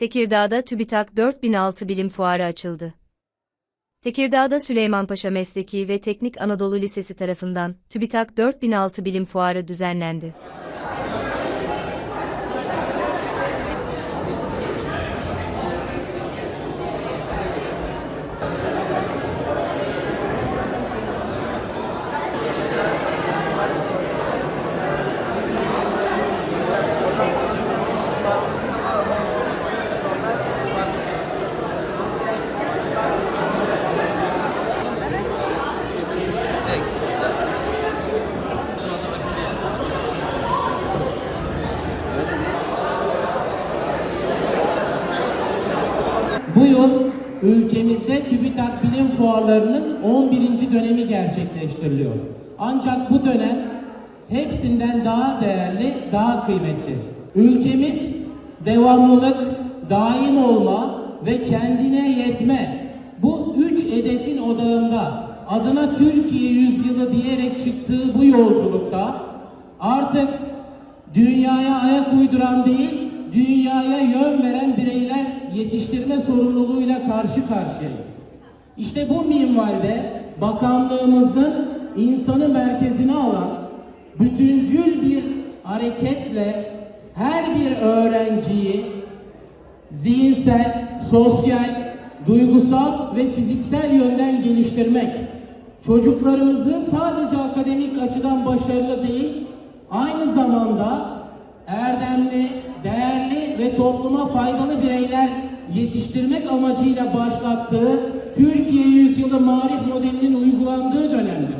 Tekirdağ'da TÜBİTAK 4006 Bilim Fuarı açıldı. Tekirdağ'da Süleymanpaşa Mesleki ve Teknik Anadolu Lisesi tarafından TÜBİTAK 4006 Bilim Fuarı düzenlendi. Bu yıl ülkemizde TÜBİTAK bilim fuarlarının 11. dönemi gerçekleştiriliyor. Ancak bu dönem hepsinden daha değerli, daha kıymetli. Ülkemiz devamlılık, daim olma ve kendine yetme bu üç hedefin odağında adına Türkiye yüzyılı diyerek çıktığı bu yolculukta artık dünyaya ayak uyduran değil, dünyaya yön veren bireyler yetiştirme sorumluluğuyla karşı karşıyayız. İşte bu minvalde bakanlığımızın insanı merkezine alan bütüncül bir hareketle her bir öğrenciyi zihinsel, sosyal, duygusal ve fiziksel yönden geliştirmek, çocuklarımızı sadece akademik açıdan başarılı değil, aynı zamanda topluma faydalı bireyler yetiştirmek amacıyla başlattığı Türkiye Yüzyılı Marif modelinin uygulandığı dönemdir.